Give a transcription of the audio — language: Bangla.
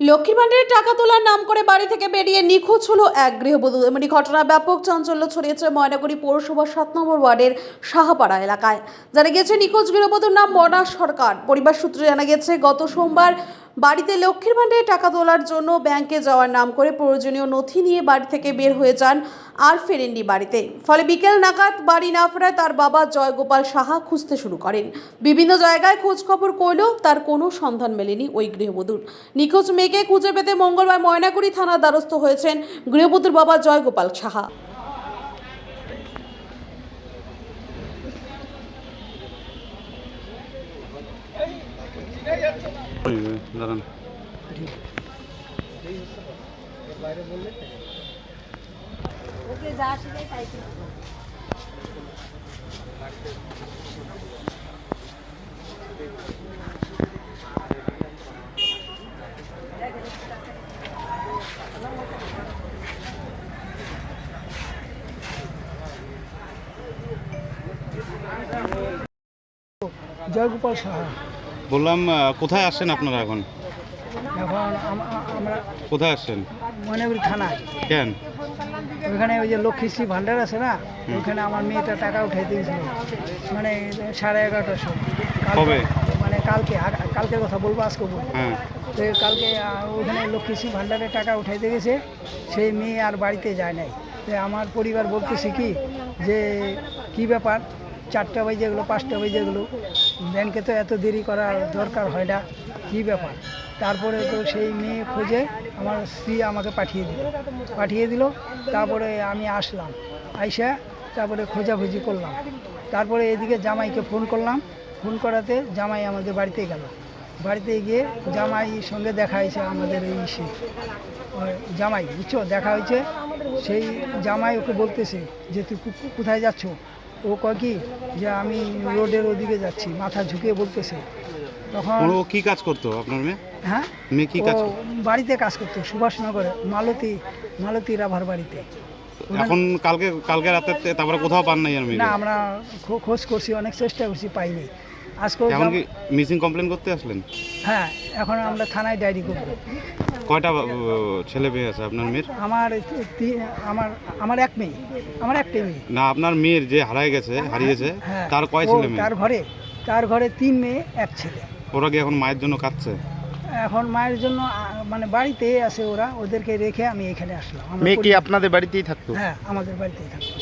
লক্ষ্মীর টাকা তোলার নাম করে বাড়ি থেকে বেরিয়ে নিখোঁজ হলো এক গৃহবধূ। এমনি ঘটনা ব্যাপক চাঞ্চল্য ছড়িয়েছে ময়নাগুড়ি পৌরসভা সাত নম্বর ওয়ার্ডের সাহাপাড়া এলাকায়। জানা গেছে নিখোঁজ গৃহবধূর নাম মনা সরকার। পরিবার সূত্রে জানা গেছে গত সোমবার বাড়িতে লক্ষ্মীর ভাণ্ডারের টাকা তোলার জন্য ব্যাংকে যাওয়ার নাম করে প্রয়োজনীয় নথি নিয়ে বাড়ি থেকে বের হয়ে যান আর ফেরেননি বাড়িতে। ফলে বিকেল নাগাদ বাড়ি না ফেরায় তার বাবা জয়গোপাল সাহা খুঁজতে শুরু করেন। বিভিন্ন জায়গায় খোঁজখবর করলেও তার কোনো সন্ধান মেলেনি ওই গৃহবধূর। নিখোঁজ মেয়েকে খুঁজে পেতে মঙ্গলবার ময়নাগুড়ি থানার দ্বারস্থ হয়েছেন গৃহবধূর বাবা জয়গোপাল সাহা। দাঁড়ান। ওকে যা শিখাই তাই জয়গোপাল সাহা। বললাম কোথায় আসছেন আপনারা এখন? এখন আমরা কোথায় আসছেন মনেগুড়ি থানায়। কেন? ওইখানে ওই যে লক্ষ্মীশ্রী ভাণ্ডার আছে না ওইখানে আমার মেয়েটা টাকা উঠাই দিয়েছিল। মানে সাড়ে এগারোটার সময়। কবে? মানে কালকে কালকের কথা বলব আজকে বলব। হ্যাঁ। তো কালকে ওইখানে লক্ষ্মীশ্রী ভাণ্ডারে টাকা উঠাইতে গেছে সেই মেয়ে আর বাড়িতে যায় নাই। তো আমার পরিবার বলতেছে কি যে কি ব্যাপার? চারটা বাজে গেলো পাঁচটা বাজে গেলো ব্যাংকে তো এত দেরি করার দরকার হয় না, কী ব্যাপার? তারপরে তো সেই মেয়ে খুঁজে আমার স্ত্রী আমাকে পাঠিয়ে দিল। পাঠিয়ে দিল, তারপরে আমি আসলাম। আইসা তারপরে খোঁজাখুঁজি করলাম। তারপরে এদিকে জামাইকে ফোন করলাম। ফোন করাতে জামাই আমাদের বাড়িতে গেল। বাড়িতে গিয়ে জামাই সঙ্গে দেখা হয়েছে আমাদের এই ওই জামাই, বুঝছ? দেখা হয়েছে। সেই জামাই ওকে বলতেছে যে, তুই কোথায় যাচ্ছ? ও কয় কি যে আমি রোডের ওদিকে যাচ্ছি মাথা ঝুঁকিয়ে বলতেছে। তখন ও কি কাজ করতো আপনার মেয়ে? হ্যাঁ? মেয়ে কি কাজ বাড়িতে কাজ করতো সুভাষনগরে মালতী মালতী রাভার বাড়িতে। এখন কালকে কালকে রাতে তারপরে কোথাও পান নাই আর না আমরা খোঁজ করছি অনেক চেষ্টা করছি পাইনি। আজকেও এখন কি মিসিং কমপ্লেন করতে আসলেন? হ্যাঁ এখন আমরা থানায় ডায়েরি করব। কয়টা ছেলে মেয়ে আছে আপনার মেয়ের? আমার আমার আমার এক মেয়ে আমার একটাই মেয়ে। না আপনার মেয়ের যে হারায় গেছে হারিয়েছে হ্যাঁ তার কয় ছেলে মেয়ে? তার ঘরে তার ঘরে তিন মেয়ে এক ছেলে। ওরা কি এখন মায়ের জন্য কাঁদছে? এখন মায়ের জন্য মানে বাড়িতে আছে ওরা ওদেরকে রেখে আমি এখানে আসলাম। মেয়ে কি আপনাদের বাড়িতেই থাকতো? হ্যাঁ আমাদের বাড়িতেই থাকতো।